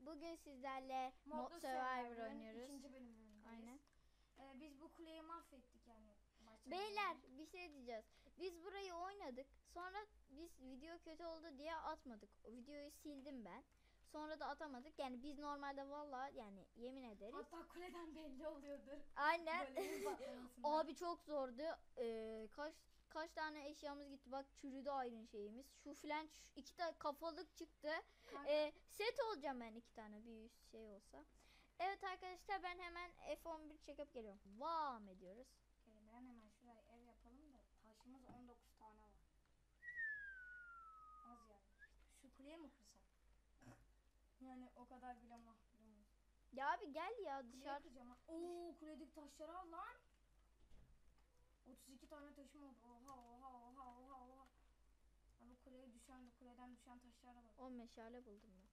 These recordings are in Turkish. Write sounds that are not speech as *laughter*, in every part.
Bugün sizlerle Mod Survivor oynuyoruz. ikinci bölümündeyiz. Aynen. Ee, biz bu kuleyi mahvettik yani. başta Beyler bölümde. bir şey diyeceğiz. Biz burayı oynadık. Sonra biz video kötü oldu diye atmadık. O videoyu sildim ben. Sonra da atamadık. Yani biz normalde valla yani yemin ederiz. Hatta kuleden belli oluyordur. Aynen. *laughs* Patlamasından. Abi çok zordu. Ee, kaç kaç tane eşyamız gitti. Bak çürüdü ayrın şeyimiz. Şu filan iki tane kafalık çıktı. Kanka, Ee, set olacağım ben iki tane bir üst şey olsa. Evet arkadaşlar ben hemen F11 çekip geliyorum. Devam ediyoruz. Kerimden hemen şuraya ev yapalım da taşımız 19 tane var. Az yani. Şu kuleyi mi kırsak? *laughs* Yani o kadar bile mahvolumuz. Ya abi gel ya dışarı. kıracağım ha. Oo kuledeki taşları al lan. 32 tane taşım oldu. Oha oha oha oha oha. Abi kuleye düşen kuleden düşen taşlara bak. O meşale buldum ben.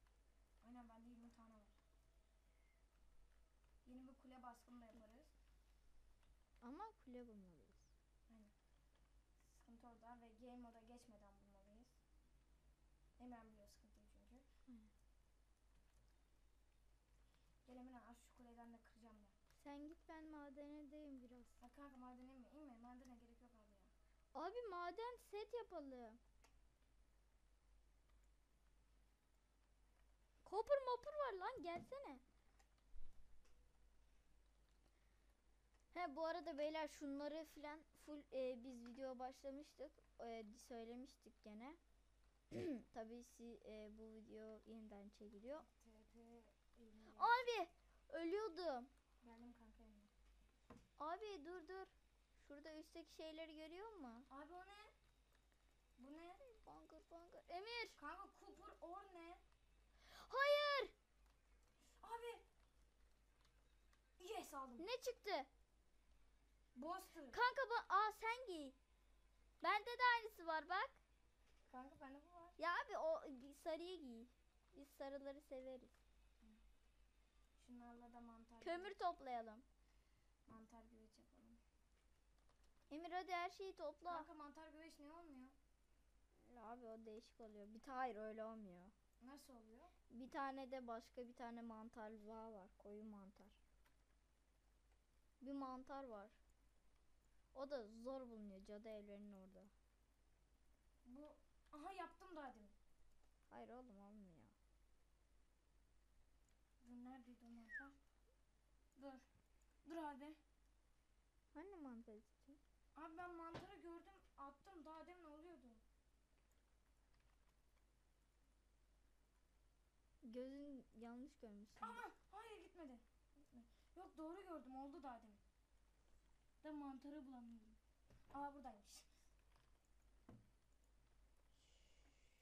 Aynen bende 20 tane var. Yeni bir kule baskını da yaparız. Ama kule bulmalıyız. Sıkıntı orada ve game moda geçmeden bulmalıyız. Hemen biliyor sıkıntıyı çünkü. Aynen. Gel Emine aç şu kuleden de kıracağım ben. Sen git ben madenedeyim biraz. Kanka madene mi? İnme madene gerek yok abi ya. Abi maden set yapalım. Kopur mopur var lan gelsene. He bu arada beyler şunları filan full e, biz video başlamıştık. E, söylemiştik gene. *clears throat* Tabii si, e, bu video yeniden çekiliyor. TP. Abi ölüyordum. Geldim kanka. Abi dur dur. Şurada üstteki şeyleri görüyor musun? Abi o ne? Bu ne? Bangır bangır. Emir. Kanka Cooper or ne? Hayır. Abi! Yes aldım. Ne çıktı? Buster. Kanka bu aa sen giy. Bende de aynısı var bak. Kanka bende bu var. Ya abi o sarıyı giy. Biz sarıları severiz. Şunlarla da mantar. Kömür toplayalım. Mantar güveç yapalım. Emir hadi her şeyi topla. Kanka mantar güveç ne olmuyor? Abi o değişik oluyor. Bir hayır öyle olmuyor. Nasıl oluyor? Bir tane de başka bir tane mantar daha var. Koyu mantar. Bir mantar var. O da zor bulunuyor cadı evlerinin orada. Bu aha yaptım daha demin. Hayır oğlum olmuyor. Dur neredeydi o mantar? Dur. Dur abi. Hani mantar için? Abi ben mantarı gördüm attım daha demin oluyordu. Gözün yanlış görmüşsün. Ama hayır gitmedi. Gitmedi. Yok doğru gördüm oldu daha demin. Da mantarı bulamıyorum. Aa buradaymış.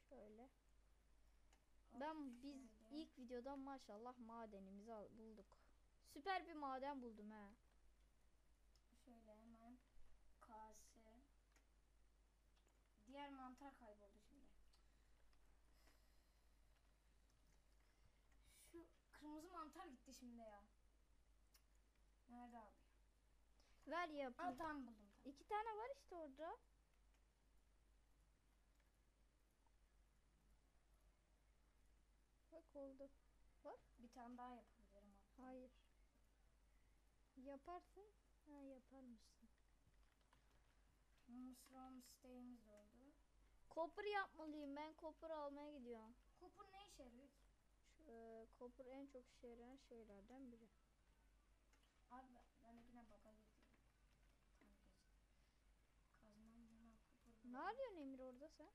Şöyle. Ben biz Şöyle. ilk videoda maşallah madenimizi bulduk. Süper bir maden buldum ha. Şöyle hemen kase. Diğer mantar kayboldu şimdi. Şu kırmızı mantar gitti şimdi ya. Nerede abi? Ver Aa yapayım. tamam buldum. Tamam. İki tane var işte orada. Bak oldu. Bir tane daha yapabilirim hatta. Hayır. Yaparsın. Ha yaparmışsın. Mısır isteğimiz de oldu. Copper yapmalıyım. Ben copper almaya gidiyorum. Kupur ne işe yarıyor ki? Copper en çok işe yarayan şeylerden biri. Abi ben- yine baka gidiyorum. Kazmam hemen kupur. Ne arıyorsun Emir orada sen?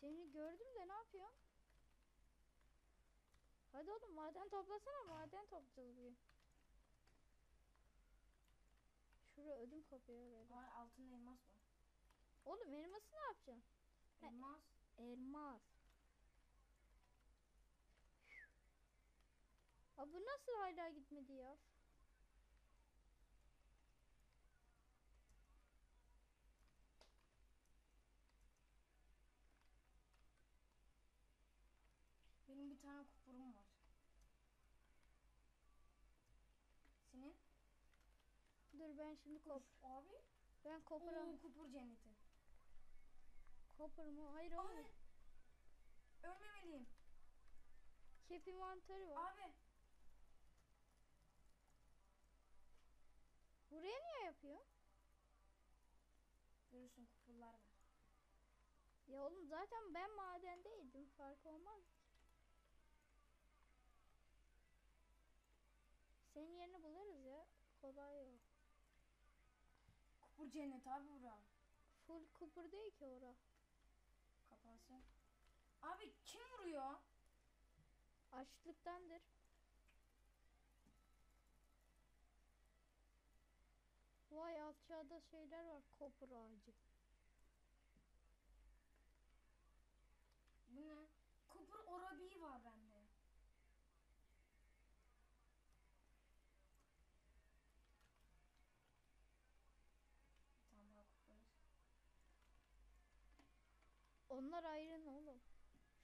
Seni gördüm de ne yapıyorsun? Hadi oğlum maden toplasana maden toplayacağız bugün. Şuraya ödüm kopuyor öyle. Var altında elmas var. Oğlum elması ne yapacaksın? He. Elmas. Elmas. Abi bu nasıl hala gitmedi ya? Benim bir tane kupurum var. Senin? Dur ben şimdi kop. Abi. Ben kopur Oo kupur cenneti. Kopur mu? Hayır oğlum. Abi. Ölmemeliyim. Kep envantarı var. Abi Buraya niye yapıyor? görürsün kupurlar var. Ya oğlum zaten ben madendeydim. Fark olmaz. Senin yerini buluruz ya. Kolay o. Kupur cennet abi bura. Full kupur değil ki ora. Kapansın. Abi kim vuruyor? Açlıktandır. Vay aşağıda şeyler var. Kopur ağacı. Bu ne? Kupur orabi var bende. Bir tane daha kupur. Onlar ayrın oğlum.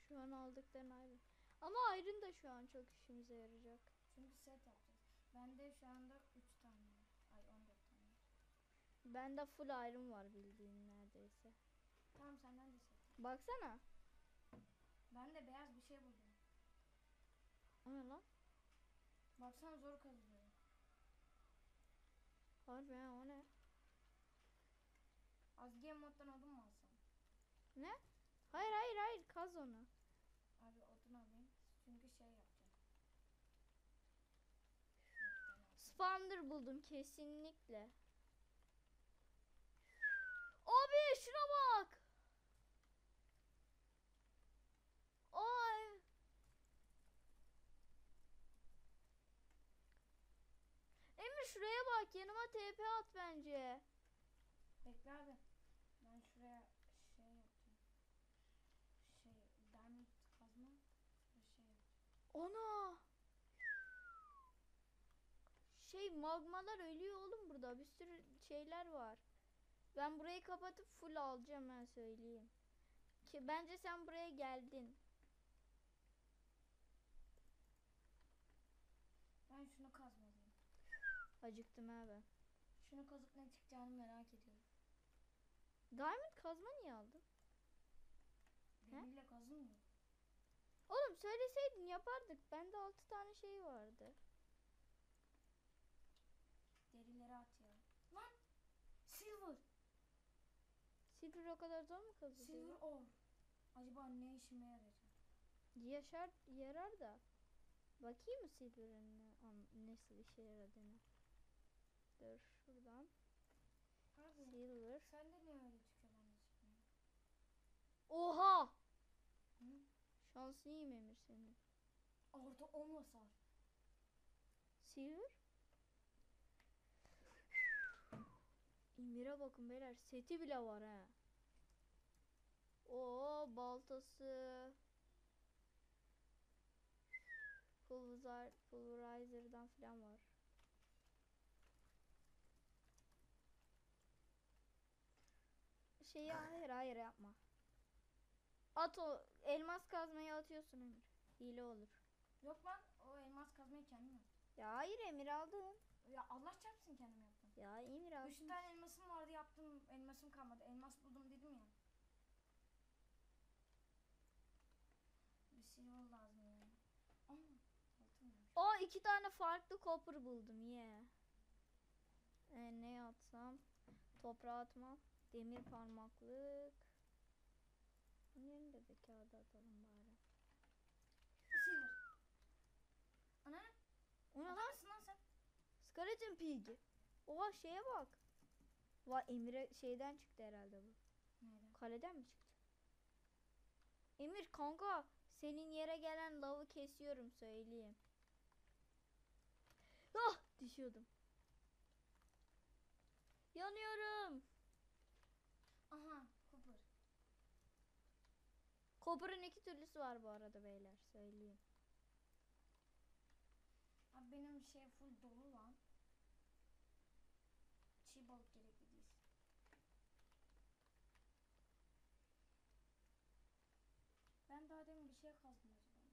Şu an aldıkların ayrın. Ama ayrın da şu an çok işimize yarayacak. Çünkü set yapacağız. Bende şu anda 3 tane. Ay 14 tane. Bende full ayrın var bildiğin neredeyse. Tamam senden de set. Baksana. Ben de beyaz bir şey buldum. O ne lan? Baksana zor kazılıyor. Harbi ha o ne? Az game moddan odun mu alsam? Ne? Hayır hayır hayır kaz onu. Abi odun alayım. Çünkü şey yapacağım. Spawner buldum kesinlikle. Abi şuna bak. Ay. Emir şuraya bak yanıma TP at bence. Bekle abi. Ben şuraya şey yapacağım. Şey diamond kazma ve şey yapacağım. Ona. Şey magmalar ölüyor oğlum burada. Bir sürü şeyler var. Ben burayı kapatıp full alacağım ben söyleyeyim. Ki bence sen buraya geldin. Ben şunu kazmalıyım. Acıktım abi. Şunu kazıp ne çıkacağını merak ediyorum. Diamond kazma niye aldın? Demirle kazılmıyor. Oğlum söyleseydin yapardık. Bende 6 tane şey vardı. Derileri at ya. Lan! Silver! Silver o kadar zor mu Silver kazılıyor? ore. Acaba ne işime yarayacak? Yaşar, yarar da. Bakayım mı Silver'ın ne, nasıl işe yaradığını. Dur şuradan. Abi Silver. sende niye öyle çıkıyor çıkmıyor? Oha! Mi Emir senin? Orada 10 hasar. Silver? Emir'e bakın beyler seti bile var ha. Oo baltası. Pulver, pulverizer'dan falan var. Şeyi hayır hayır yapma. At o elmas kazmayı atıyorsun Emir. Hile olur. Yok lan o elmas kazmayı kendim yaptım. Ya hayır Emir aldın. Ya Allah çarpsın kendim yaptım. Ya Emir aldın. 3 tane elmasım vardı yaptım elmasım kalmadı. Elmas buldum dedim ya. Bir silver lazım yani. O iki tane farklı copper buldum ye. Ee, ne atsam? Toprağa atmam. Demir parmaklık. Bunun yerine de kağıda atalım bari. Silver. Ana O ne lan? lan sen. Skeleton pig. Oha şeye bak. Va Emir'e şeyden çıktı herhalde bu. Nerede? Kaleden mi çıktı? Emir kanka senin yere gelen lavı kesiyorum söyleyeyim. Ah düşüyordum. Yanıyorum. Aha. Copper'ın iki türlüsü var bu arada beyler söyleyeyim. Abi benim şey full dolu lan. Çiğ balık gerekli. Ben daha demin bir şey kazdım acaba.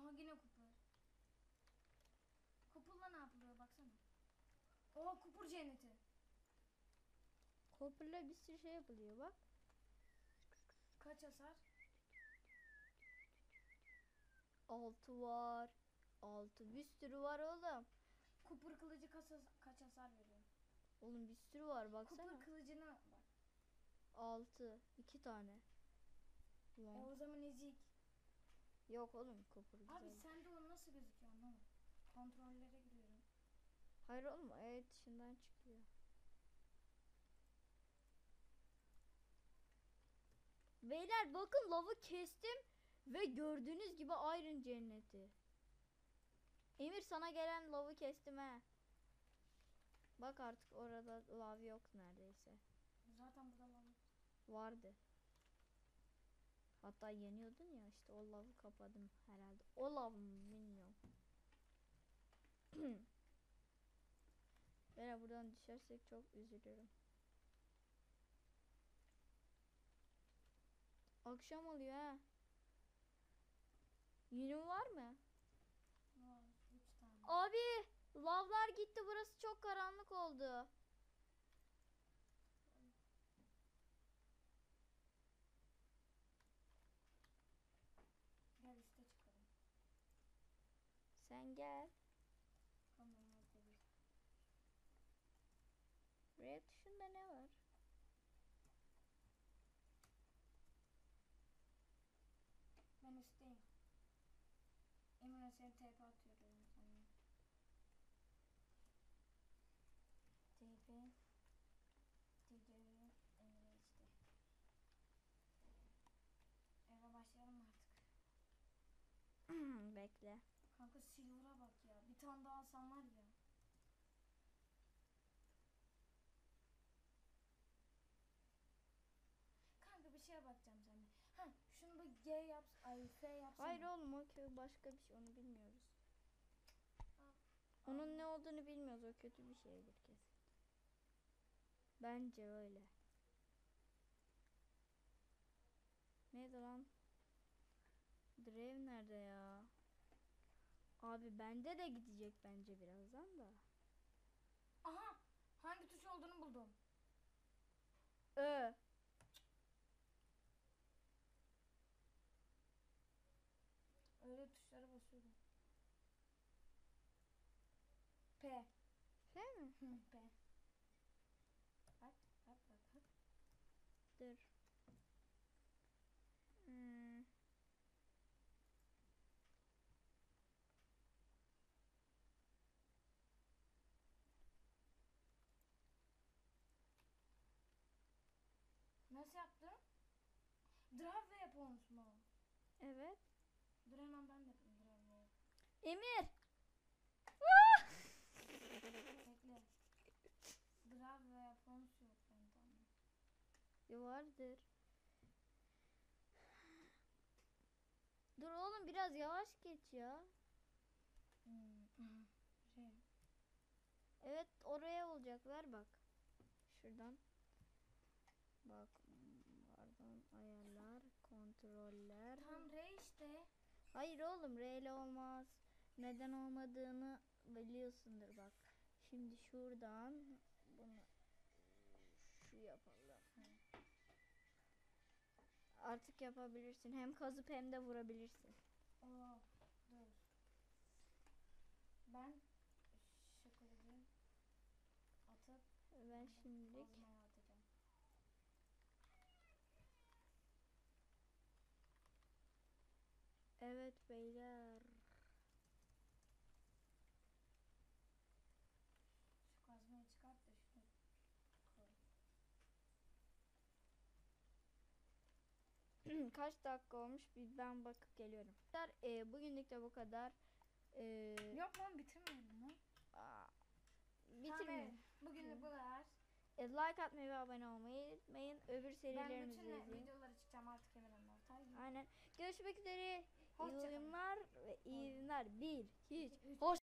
Aha yine kupur. Kupurla ne yapılıyor baksana. Oha kupur cenneti. Copper'la bir sürü şey yapılıyor bak. kaç hasar? 6 var. 6 bir sürü var oğlum. Kupur kılıcı kaç, kaç hasar veriyor? Oğlum bir sürü var baksana. Kupur kılıcına bak. 6 2 tane. E Ulan. o zaman ezik. Yok oğlum kupur güzel. Abi sende o nasıl gözüküyor anlamadım. Kontrollere giriyorum. Hayır oğlum evet dışından çıkıyor. Beyler bakın lavı kestim ve gördüğünüz gibi Iron cenneti. Emir sana gelen lavı kestim he. Bak artık orada lav yok neredeyse. Zaten burada lan. Vardı. Hatta yeniyordun ya işte o lavı kapadım herhalde. O lav mı bilmiyorum. *clears throat* Beyler buradan düşersek çok üzülürüm. Akşam oluyor ha. Yünün var mı? Var 3 tane. Abi lavlar gitti burası çok karanlık oldu. Gel üste çıkalım. Sen gel. Tamam hadi biz. R tuşunda ne var? Ben üstteyim. Emine seni TP atıyorum sana. TP Videoyu Emine işte. Eve başlayalım artık. *clears throat* Bekle. Kanka Silver'a bak ya. Bir tane daha alsam var ya. Kanka bir şeye bakacağım şunu bir G yap, ay F yapsana. Hayır oğlum o köy başka bir şey onu bilmiyoruz. Aa, Onun ne olduğunu bilmiyoruz o kötü bir şeydir kesin. Bence öyle. Neydi lan? Drev nerede ya? Abi bende de gidecek bence birazdan da. Aha! Hangi tuş olduğunu buldum. Ö. P. Şey mi? Hı, P. Bak, bak, bak, bak. Dur. Hmm. Nasıl yaptın? Drive ve yapıyormuş mu? Evet. Dur hemen ben de yapayım drive ve. Emir. Bekle. Drive ve yapıyormuş yok ben tamam. Ya vardır. Dur oğlum biraz yavaş geç ya. Şey. Evet oraya olacak ver bak. Şuradan. Bak pardon ayarlar kontroller. Tam R işte. Hayır oğlum R ile olmaz. Neden olmadığını biliyorsundur bak. Şimdi şuradan bunu şu yapalım. Artık yapabilirsin. Hem kazıp hem de vurabilirsin. Oo, dur. Ben kılıcı atıp Ben şimdilik atacağım. evet beyler. Şu kazmayı çıkart da şunu Kaç dakika olmuş bir ben bakıp geliyorum. Ee, bugünlük de bu kadar. Ee, Yok lan bitirmeyelim lan. aa, bitirmeyin. Bugünlük bu kadar. E, like atmayı ve abone olmayı unutmayın. Öbür Ben serilerimizi bütün izleyin. videoları çıkacağım artık Emirhan Ortay. Aynen. Görüşmek üzere. İyi Hoşça kalın. oyunlar ve iyi günler. Bir. Üç. Hoşça